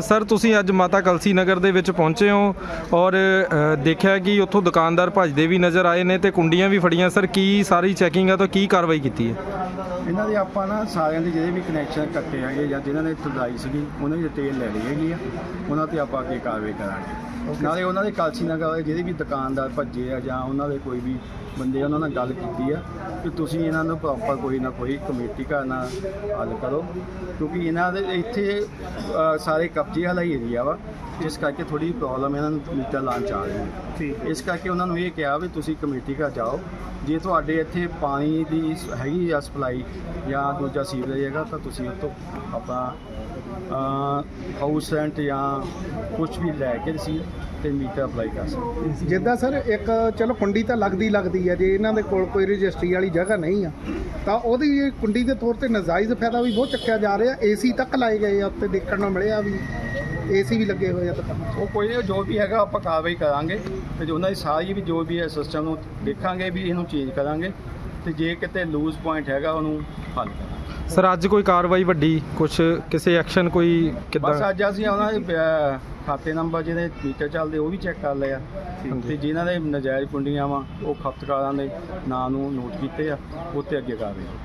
Sir, ਤੁਸੀਂ ਅੱਜ ਮਾਤਾ ਕਲਸੀ ਨਗਰ ਦੇ ਵਿੱਚ ਪਹੁੰਚੇ ਹੋ ਔਰ ਦੇਖਿਆ ਕਿ ਉੱਥੋਂ ਦੁਕਾਨਦਾਰ ਭੱਜਦੇ ਵੀ ਨਜ਼ਰ ਆਏ ਨੇ ਤੇ ਕੁੰਡੀਆਂ ਵੀ ਫੜੀਆਂ। ਸਰ, ਕੀ ਸਾਰੀ ਚੈਕਿੰਗ ਆ? ਤਾਂ ਕੀ ਕਾਰਵਾਈ ਕੀਤੀ ਹੈ? ਇਹਨਾਂ ਦੇ ਆਪਾਂ ਨਾ ਸਾਰਿਆਂ ਦੇ ਜਿਹੜੇ ਵੀ ਕਨੈਕਸ਼ਨ ਕੱਟੇ ਹੈਗੇ ਜਾਂ ਜਿਨ੍ਹਾਂ ਨੇ ਤੁਦਾਈ ਸੀਗੀ ਉਹਨਾਂ ਦੀ ਡਿਟੇਲ ਲੈ ਲਈ ਹੈਗੀ ਆ। ਉਹਨਾਂ ਤੇ ਆਪਾਂ ਅੱਗੇ ਕਾਰਵਾਈ ਕਰਾਂਗੇ। ਨਾਲੇ ਉਹਨਾਂ ਦੇ ਕਾਲਸੀ ਨਗਰ ਵਾਲੇ ਜਿਹੜੇ ਵੀ ਦੁਕਾਨਦਾਰ ਭੱਜੇ ਆ ਜਾਂ ਉਹਨਾਂ ਦੇ ਕੋਈ ਵੀ ਬੰਦੇ ਉਹਨਾਂ ਨਾਲ ਗੱਲ ਕੀਤੀ ਆ ਕਿ ਤੁਸੀਂ ਇਹਨਾਂ ਨੂੰ ਪ੍ਰੋਪਰ ਕੋਈ ਨਾ ਕੋਈ ਕਮੇਟੀ ਘਰ ਨਾਲ ਹੱਲ ਕਰੋ। ਕਿਉਂਕਿ ਇਹਨਾਂ ਦੇ ਇੱਥੇ ਸਾਰੇ ਕਬਜ਼ੇ ਵਾਲਾ ਹੀ ਏਰੀਆ ਵਾ। ਜਿਸ ਕਰਕੇ ਥੋੜੀ ਪ੍ਰੋਬਲਮ ਇਹਨਾਂ ਨੂੰ ਮੀਟਰ ਲਾਉਣ ਚ ਆ ਰਹੀ ਹੈ ਠੀਕ ਇਸ ਕਰਕੇ ਉਹਨਾਂ ਨੂੰ ਇਹ ਕਿਹਾ ਵੀ ਤੁਸੀਂ ਕਮੇਟੀ ਘਰ ਜਾਓ। ਜੇ ਤੁਹਾਡੇ ਇੱਥੇ ਪਾਣੀ ਦੀ ਸ- ਹੈਗੀ ਆ ਸਪਲਾਈ ਜਾਂ ਦੂਜਾ ਸੀਵਰੇਜ ਹੈਗਾ ਤਾਂ ਤੁਸੀਂ ਉਹ ਤੋਂ ਆਪਣਾ ਹਾਊਸ ਰੈਂਟ ਜਾਂ ਕੁਝ ਵੀ ਲੈ ਕੇ ਤੁਸੀਂ ਤੇ ਮੀਟਰ ਅਪਲਾਈ ਕਰ ਸਕਦੇ ਹੋ। ਜਿੱਦਾਂ ਸਰ ਇੱਕ ਚਲੋ ਕੁੰਡੀ ਤਾਂ ਲੱਗਦੀ ਲੱਗਦੀ ਹੈ ਜੇ ਇਹਨਾਂ ਦੇ ਕੋਲ ਕੋਈ ਰਜਿਸਟਰੀ ਵਾਲੀ ਜਗ੍ਹਾ ਨਹੀਂ ਆ ਤਾਂ ਉਹਦੀ ਕੁੰਡੀ ਦੇ ਤੌਰ ਤੇ ਨਜਾਇਜ਼ ਫਾਇਦਾ ਵੀ ਬਹੁਤ ਚੱਕਿਆ ਜਾ ਰਿਹਾ। ਏਸੀ ਤੱਕ ਲਾਏ ਗਏ ਆ ਉੱਤੇ ਦੇਖਣ ਨੂੰ ਮਿਲਿਆ ਵੀ। ਏਸੀ ਵੀ ਲੱਗੇ ਹੋਏ ਆ 'ਚ। ਉਹ ਕੋਈ ਨਹੀਂ ਜੋ ਵੀ ਹੈਗਾ ਆਪਾਂ ਕਾਰਵਾਈ ਕਰਾਂਗੇ। ਤੇ ਜੋ ਉਹਨਾਂ ਦੀ ਸਾਰੀ ਵੀ ਜੋ ਵੀ ਹੈ ਸਿਸਟਮ ਨੂੰ ਦੇਖਾਂਗੇ ਵੀ ਇਹਨੂੰ ਚੇਂਜ ਕਰਾਂਗੇ। ਤੇ ਜੇ ਕਿਤੇ ਲੂਜ਼ ਪੁਆਇੰਟ ਹੈਗਾ ਉਹਨੂੰ ਹੱਲ ਕਰਾਂਗੇ। ਸਰ ਅੱਜ ਕੋਈ ਕਾਰਵਾਈ ਵੱਡੀ ਕੁਝ ਕਿਸੇ ਐਕਸ਼ਨ ਕੋਈ ਬਸ ਕਿੱਦਾਂ ਅੱਜ ਅਸੀਂ ਉਹਨਾਂ ਦੇ ਅਹ, ਖਾਤੇ ਨੰਬਰ ਜਿਹੜੇ ਮੀਟਰ ਚੱਲਦੇ ਉਹ ਵੀ ਚੈੱਕ ਕਰ ਲਏ ਆ। ਤੇ ਜਿਨ੍ਹਾਂ ਦੇ ਨਜਾਇਜ਼ ਕੁੰਡੀਆਂ ਵਾ ਉਹ ਖਪਤਕਾਰਾਂ ਦੇ ਨਾਂ ਨੂੰ ਨੋਟ ਕੀਤੇ ਆ ਉੱਤੇ ਅੱਗੇ ਕਰ ਰਹੇ ਆ